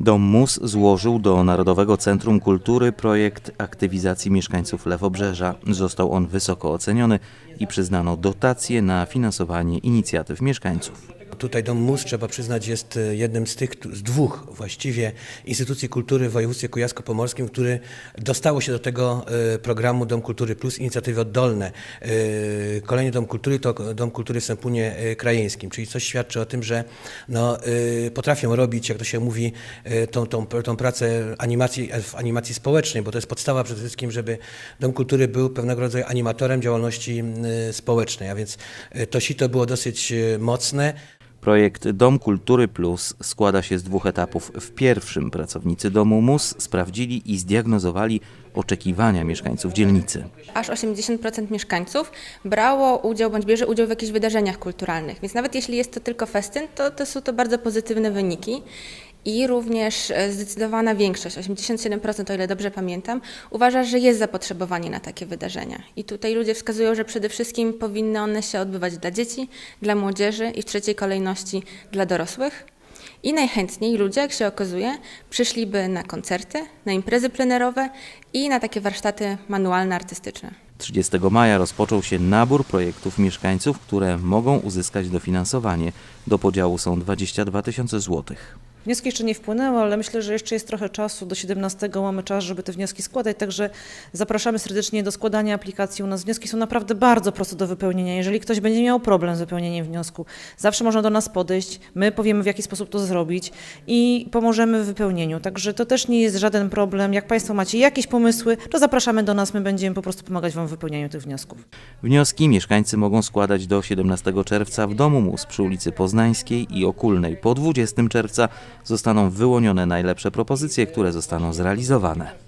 Dom Mus złożył do Narodowego Centrum Kultury projekt aktywizacji mieszkańców Lewobrzeża. Został on wysoko oceniony i przyznano dotacje na finansowanie inicjatyw mieszkańców. Tutaj Dom Mus, trzeba przyznać, jest e, jednym z tych, z dwóch właściwie instytucji kultury w województwie kujawsko-pomorskim, który dostało się do tego e, programu Dom Kultury Plus, inicjatywy oddolne. E, Kolejny Dom Kultury to Dom Kultury w Sępunie Krajeńskim, czyli coś świadczy o tym, że no, potrafią robić, jak to się mówi, tą, tą, tą pracę animacji, w animacji społecznej, bo to jest podstawa przede wszystkim, żeby Dom Kultury był pewnego rodzaju animatorem działalności społecznej, a więc to sito było dosyć mocne. Projekt Dom Kultury Plus składa się z dwóch etapów. W pierwszym pracownicy domu MUS sprawdzili i zdiagnozowali oczekiwania mieszkańców dzielnicy. aż 80% mieszkańców brało udział bądź bierze udział w jakichś wydarzeniach kulturalnych. Więc nawet jeśli jest to tylko festyn, to, to są to bardzo pozytywne wyniki. I również e, zdecydowana większość, 87%, o ile dobrze pamiętam, uważa, że jest zapotrzebowanie na takie wydarzenia. I tutaj ludzie wskazują, że przede wszystkim powinny one się odbywać dla dzieci, dla młodzieży i w trzeciej kolejności dla dorosłych. I najchętniej ludzie, jak się okazuje, przyszliby na koncerty, na imprezy plenerowe i na takie warsztaty manualne, artystyczne. 30 maja rozpoczął się nabór projektów mieszkańców, które mogą uzyskać dofinansowanie. Do podziału są 22 tysiące złotych. Wnioski jeszcze nie wpłynęły, ale myślę, że jeszcze jest trochę czasu. Do 17 mamy czas, żeby te wnioski składać, także zapraszamy serdecznie do składania aplikacji. U nas wnioski są naprawdę bardzo proste do wypełnienia. Jeżeli ktoś będzie miał problem z wypełnieniem wniosku, zawsze można do nas podejść, my powiemy w jaki sposób to zrobić i pomożemy w wypełnieniu. Także to też nie jest żaden problem. Jak Państwo macie jakieś pomysły, to zapraszamy do nas, my będziemy po prostu pomagać Wam w wypełnianiu tych wniosków. Wnioski mieszkańcy mogą składać do 17 czerwca w domu MUS przy ulicy Poznańskiej i Okulnej. Po 20 czerwca zostaną wyłonione najlepsze propozycje, które zostaną zrealizowane.